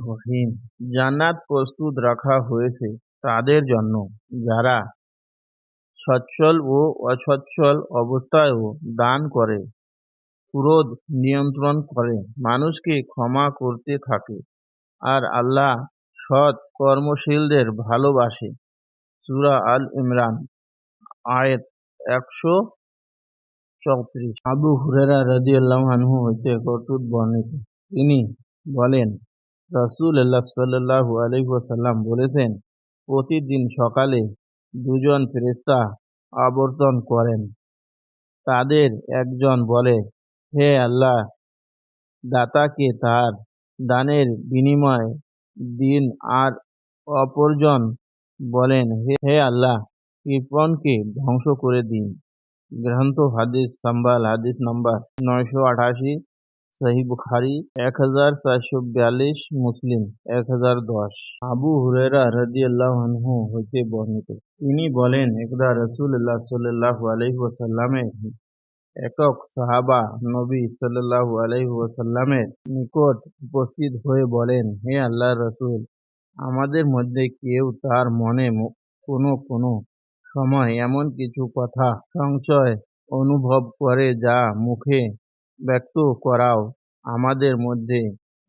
রহিম জান্নাত প্রস্তুত রাখা হয়েছে তাদের জন্য, যারা সচ্ছল ও অসচ্ছল অবস্থায়ও দান করে, ক্রোধ নিয়ন্ত্রণ করে, মানুষকে ক্ষমা করতে থাকে আর আল্লাহ সৎ কর্মশীলদের ভালোবাসে। সুরা আল ইমরান, আয়েত একশো চৌত্রিশ। আবু হুরেরা রাদিয়াল্লাহু আনহু হইতে কর্তৃক বর্ণিত? তিনি বলেন, রাসূলুল্লাহ সাল্লাল্লাহু আলাইহি ওয়াসাল্লাম বলেছেন, প্রতিদিন সকালে দুজন ফেরেশতা আবর্তন করেন। তাদের একজন বলে, হে আল্লাহ, দাতাকে তার দানের বিনিময় দিন আর অপরজন বলেন, হে আল্লাহ, কৃপণকে ধ্বংস করে দিন। গ্রন্থ হাদিস সাম্বাল হাদিস নম্বর নয়শো আঠাশি সহি বুখারি এক হাজার চারশো বিয়াল্লিশ, মুসলিম এক হাজার দশ। আবু হুরেরা রাজি আল্লাহ হইতে বর্ণিত। তিনি বলেন, একদা রসুল্লাহ সাল্লাহ আলহি একক সাহাবা নবী সাল্লাহু আলহি নিকট উপস্থিত হয়ে বলেন, হে আল্লাহ রসুল, আমাদের মধ্যে কেউ তার মনে কোনো কোনো সময় এমন কিছু কথা, সংশয় অনুভব করে যা মুখে ব্যক্ত করাও আমাদের মধ্যে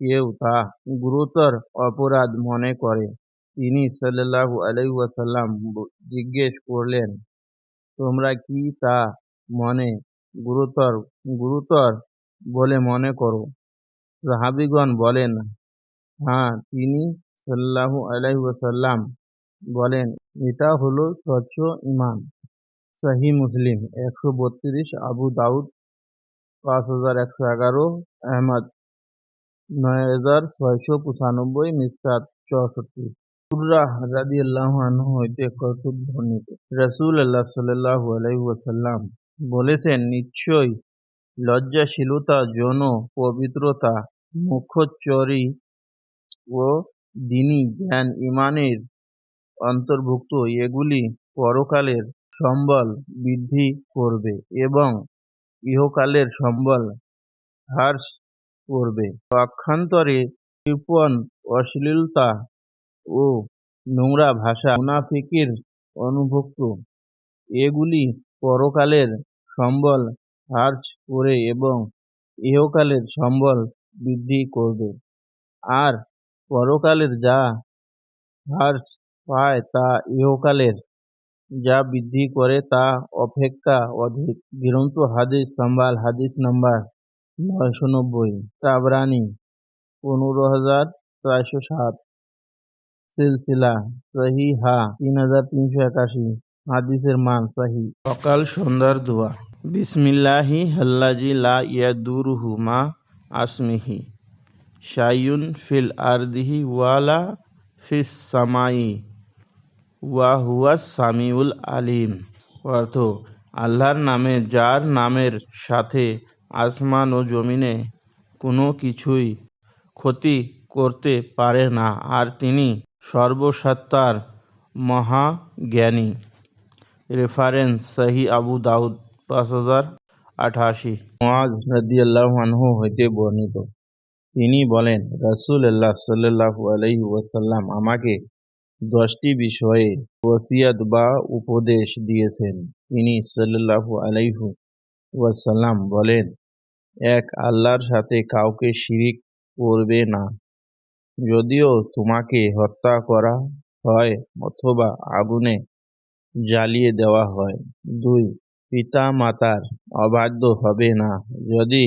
কেউ তা গুরুতর অপরাধ মনে করে। তিনি সাল্লাহু আলাইসাল্লাম জিজ্ঞেস করলেন, তোমরা কি তা মনে গুরুতর গুরুতর বলে মনে করো? সাহাবিগণ বলেন হ্যাঁ তিনি সাল্লাহু আলাইসাল্লাম বলেন, এটা হলো স্বচ্ছ ইমান। সাহি মুসলিম একশো বত্রিশ আবু দাউদ পাঁচ হাজার একশো এগারো, আহমদ নয় হাজার ছয়শো পঁচানব্বই মিসকাত চৌষট্টি। কুর্রাহ রাদি আল্লাহ আনহু হইতে কৌতুক বর্ণিত? রসুল আল্লাহ সাল্লাহ আলাইসাল্লাম বলেছেন নিশ্চয়ই লজ্জাশীলতা, যৌন পবিত্রতা, মুখচরি ও দিনী জ্ঞান ইমানের অন্তর্ভুক্ত, এগুলি পরকালের সম্বল বৃদ্ধি করবে এবং ইহকালের সম্বল হ্রাস করবে। পক্ষান্তরে কৃপণ, অশ্লীলতা ও নোংরা ভাষা মুনাফিকের অনুভুক্ত। এগুলি পরকালের সম্বল হ্রাস করে এবং ইহকালের সম্বল বৃদ্ধি করবে। আর পরকালের যা হ্রাস পায় তা ইহকালের যা বৃদ্ধি করে তা অপেক্ষা অধিক। গ্রন্থ হাদিস সম্বাল হাদিস নম্বর নয়শো নব্বই তাবরানি পনেরো হাজার চারশো সাত। সিলসিলা সহি হা তিন হাজার তিনশো একাশি। হাদিসের মান সাহি। সকাল সন্ধ্যার দোয়া। বিসমিল্লাহি হাল্লাজি লা ইয়াদুরুহু মা আসমিহি। শাইউন ফিল আরদিহি ওয়ালা ফিস সামাই। ওয়া হুয়া সামিউল আলিম। অর্থ, আল্লাহর নামে, যার নামের সাথে আসমান ও জমিনে কোনো কিছুই ক্ষতি করতে পারে না, আর তিনি সর্বসত্তার মহাজ্ঞানী। রেফারেন্স, সহি আবু দাউদ, পাঁচ হাজার আঠাশি। মহাজ রাদিয়াল্লাহু আনহু হইতে বর্ণিত। তিনি বলেন, রাসূলুল্লাহ সাল্লাল্লাহু আলাইহি ওয়াসাল্লাম আমাকে দশটি বিষয়ে ওসিয়াত বা উপদেশ দিয়েছেন। তিনি সাল্লাল্লাহু আলাইহু ওয়াসাল্লাম বলেন, এক আল্লাহর সাথে কাউকে শিরিক করবে না। যদিও তোমাকে হত্যা করা হয় অথবা আগুনে জ্বালিয়ে দেওয়া হয়, দুই পিতা মাতার অবাধ্য হবে না। যদি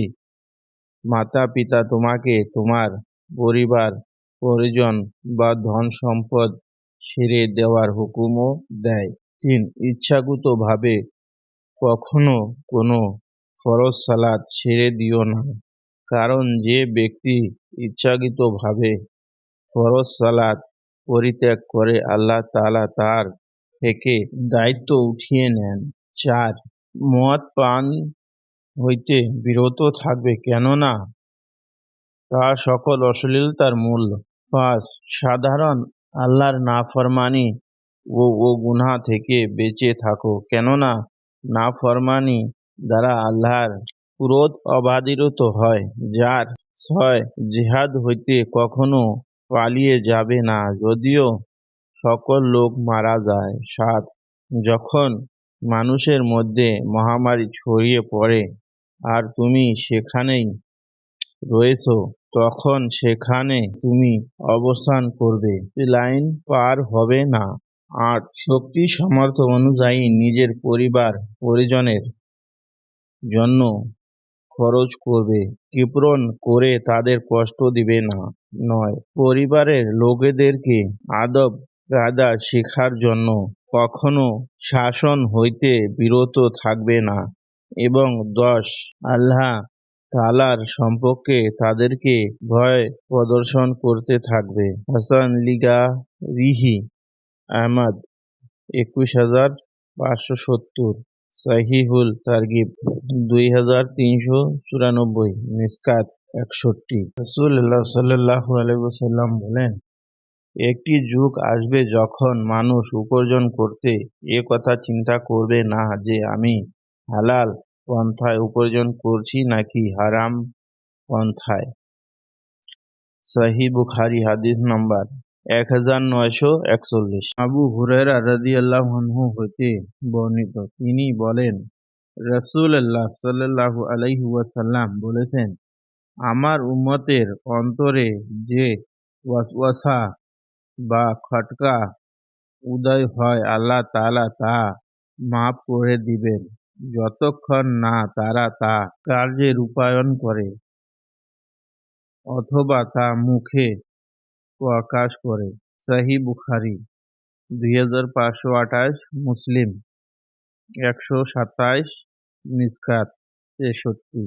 মাতা পিতা তোমাকে তোমার পরিবার, পরিজন বা ধন সম্পদ ছেড়ে দেওয়ার হুকুমও দেয়। তিন, ইচ্ছাকৃতভাবে কখনো কোনো ফরজ সালাদ ছেড়ে দিও না। কারণ যে ব্যক্তি ইচ্ছাকৃতভাবে ফরজ সালাদ পরিত্যাগ করে, আল্লাহ তালা তার থেকে দায়িত্ব উঠিয়ে নেন। চার, মদ পান হইতে বিরত থাকবে কেননা তা সকল অশ্লীলতার মূল। পাঁচ, সাধারণ আল্লাহর নাফরমানি ও ও গুনা থেকে বেঁচে থাকো। কেননা নাফরমানি দ্বারা আল্লাহর ক্রোধ অবাধিত হয়, যার ছয় জিহাদ হইতে কখনো পালিয়ে যাবে না। যদিও সকল লোক মারা যায়, সাত যখন মানুষের মধ্যে মহামারী ছড়িয়ে পড়ে, আর তুমি সেখানেই রয়েছ তখন সেখানে তুমি অবস্থান করবে। লাইন পার হবে না। আট শক্তি সামর্থ্য অনুযায়ী নিজের পরিবার, পরিজনের জন্য খরচ করবে। কৃপণ করে তাদের কষ্ট দিবে না, নয়। পরিবারের লোকেদেরকে আদব কায়দা শেখার জন্য কখনো শাসন হইতে বিরত থাকবে না। এবং দশ, আল্লাহ তালার সম্পর্কে তাদেরকে ভয় প্রদর্শন করতে থাকবে। হাসান লিগা রিহি, আহমদ, একুশ হাজার পাঁচশো সত্তর। সাহিহুল তারগিব, দুই হাজার তিনশো চুরানব্বই। মিসকাত, একষট্টি। রসুল্লাহ সাল্লাহ আলাইসাল্লাম বলেন, একটি যুগ আসবে যখন মানুষ উপার্জন করতে এ কথা চিন্তা করবে না যে আমি হালাল পন্থায় উপার্জন করছি নাকি হারাম পন্থায়? সহি বুখারি হাদিস নম্বর এক হাজার নয়শো একচল্লিশ। আবু হুরেরা রাজি আল্লাহ হইতে বর্ণিত। তিনি বলেন রসুল আল্লাহ সাল্লাহ আলাইহি বলেছেন, আমার উম্মতের অন্তরে যে ওয়াসওয়াসা বা খটকা উদয় হয়, আল্লাহ তাআলা তা মাফ করে দিবেন। যতক্ষণ না তারা তা কার্যে রূপায়ণ করে, অথবা তা মুখে প্রকাশ করে। সাহি বুখারি, দুই হাজার পাঁচশো আঠাশ, মুসলিম, একশো সাতাইশ মিসকাত, তেষট্টি।